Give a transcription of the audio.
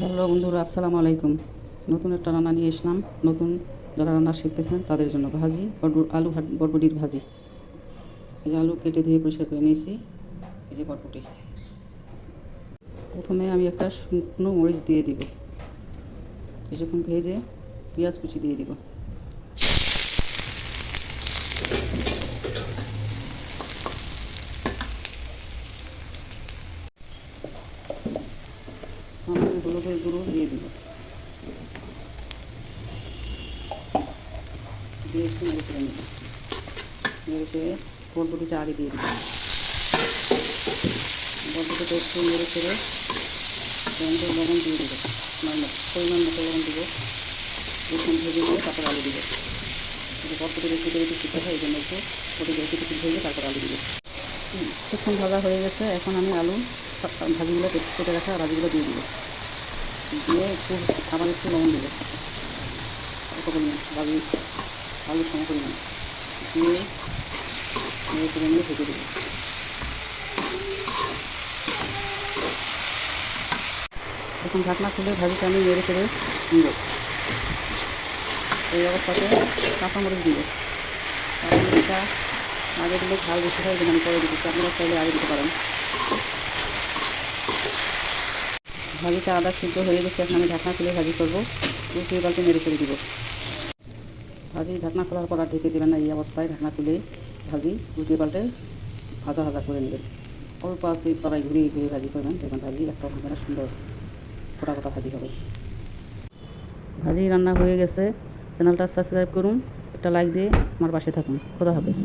Hello বন্ধুরা, আসসালামু আলাইকুম। নতুন একটা রান্না নিয়ে এসলাম। নতুন যারা রান্না শিখতেছেন, তাদের জন্য ভাজি আলু বটবটির ভাজি। এই আলু কেটে ধুয়ে পরিষ্কার করে নিয়েছি। এই যে বটবটি। প্রথমে আমি একটা শুকনো মরিচ দিয়ে দিব। কিছুক্ষণ ভেজে পেঁয়াজ কুচি দিয়ে দিব। সামান্য হলুদের গুঁড়ো দিয়ে দিব। দিয়ে একটু নেড়ে দিয়ে দিব। পরিমাণ মতো লবণ দিব। ভেজে দিয়ে তারপর আলু দিব। বরবটি একটু করে একটু সিদ্ধ হয়, এই তারপর আলু দিব। কিছুক্ষণ ভাজা হয়ে গেছে। এখন আমি আলু ভাজিগুলো কেটে রাখা ভাজিগুলো দিয়ে দিব দিয়ে একটু আবার একটু লবণ দেবো অল্প পরিমাণ ভাজি আলুর সম পরিমাণ। দিয়ে চেড়ে নিয়ে ভেজে দেবো এখন ঢাকনা খুলে ভাজিটা আমি নেড়ে চেড়ে দিব এই অবস্থাতে কাঁচামরিচ দিব কাঁচামরিচটা আগে দিলে ঝাল বেশি হয় আমি পরে দিচ্ছি। আপনারা চাইলে আগে দিতে পারেন। ভাজিটা আদা সিদ্ধ হয়ে গেছে, এখন আমি ঢাকনা খুলে ভাজি করব। উল্টিয়ে পাল্টে নেড়ে ছেড়ে দিব। ভাজি, ঢাকনা খোলার পর আর ঢেকে দেবেন না, এই অবস্থায় ঢাকনা খুলে ভাজি উল্টিয়ে পাল্টে ভাজা ভাজা করে নেবেন। অল্প আছে কড়াই ঘুরিয়ে ঘুরিয়ে ভাজি করবেন। দেখবেন ভাজি একটা না সুন্দর ফোটা ফোটা ভাজি হবে। ভাজি রান্না হয়ে গেছে। চ্যানেলটা সাবস্ক্রাইব করুন, একটা লাইক দিয়ে আমার পাশে থাকুন। খোদা হাফেজ।